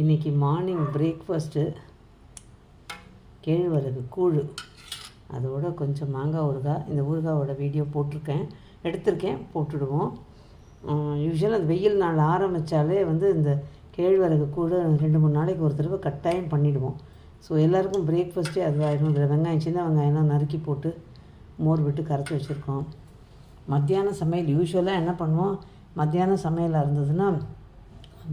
இன்றைக்கி morning breakfast கேழ்வரகு கூழ். அதோட கொஞ்சம் மாங்காய் ஊறுகாய் இந்த ஊறுகாவோட வீடியோ போட்டிருக்கேன். எடுத்திருக்கேன் போட்டுடுவோம். யூஸ்வலாக அது வெயில் நாள் ஆரம்பித்தாலே வந்து இந்த கேழ்வரகு கூழ் ரெண்டு மூணு நாளைக்கு ஒரு தடவை கட்டாயம் பண்ணிவிடுவோம் ஸோ எல்லாருக்கும் பிரேக்ஃபாஸ்ட்டே அதுவாகிடும் இதில் வெங்காயம் சின்ன வெங்காயம்லாம் நறுக்கி போட்டு மோர் விட்டு கரைச்சி வச்சுருக்கோம். மத்தியான சமையல் யூஸ்வலாக என்ன பண்ணுவோம்? மத்தியான சமையலாக இருந்ததுன்னா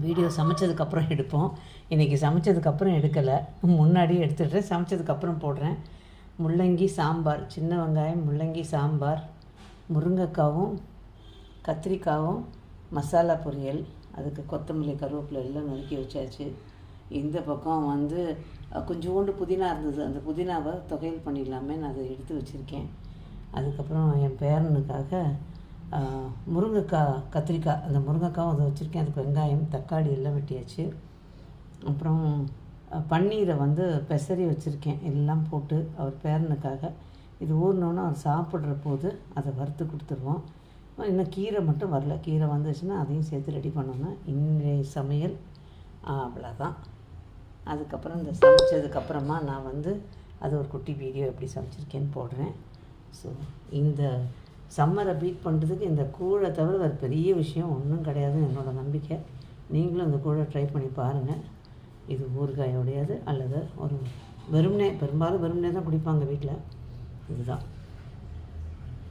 வீடியோ சமைச்சதுக்கப்புறம் எடுப்போம். இன்றைக்கி சமைச்சதுக்கப்புறம் எடுக்கலை. முன்னாடி எடுத்துடுறேன் சமைச்சதுக்கப்புறம் போடுறேன். முள்ளங்கி சாம்பார் சின்ன வெங்காயம் முள்ளங்கி சாம்பார் முருங்கைக்காவும் கத்திரிக்காவும் மசாலா பொரியல் அதுக்கு கொத்தமல்லி கருவேப்பிலை எல்லாம் நறுக்கி வச்சாச்சு. இந்த பக்கம் வந்து கொஞ்சோண்டு புதினா இருந்தது. அந்த புதினாவை தொகையல் பண்ணிடலாமே நான் அதை எடுத்து வச்சுருக்கேன். அதுக்கப்புறம் என் பேரனுக்காக முருங்கைக்காய் கத்திரிக்காய் அந்த முருங்கைக்காவும் அதை வச்சுருக்கேன். அதுக்கு வெங்காயம் தக்காளி எல்லாம் வெட்டியாச்சு. அப்புறம் பன்னீரை வந்து பெசரி வச்சுருக்கேன். எல்லாம் போட்டு அவர் பேரனுக்காக. இது ஊறினோன்னு அவர் சாப்பிட்ற போது அதை வறுத்து கொடுத்துருவோம். இன்னும் கீரை மட்டும் வரல. கீரை வந்துச்சுன்னா அதையும் சேர்த்து ரெடி பண்ணோன்னா இன்றைய சமையல். அவ்வளோதான் அதுக்கப்புறம் இந்த சமைச்சதுக்கப்புறமா நான் வந்து அது ஒரு குட்டி வீடியோ எப்படி சமைச்சிருக்கேன்னு போடுறேன். ஸோ இந்த சம்மரை பீட் பண்ணுறதுக்கு இந்த கூழை தவிர வேறு பெரிய விஷயம் ஒன்றும் கிடையாதுன்னு என்னோடய நம்பிக்கை. நீங்களும் இந்த கூழை ட்ரை பண்ணி பாருங்கள் இது ஊறுகாயோடையது அல்லது ஒரு வெறுமனே பெரும்பாலும் வெறுமனே தான் குடிப்பாங்க வீட்டில் இதுதான்.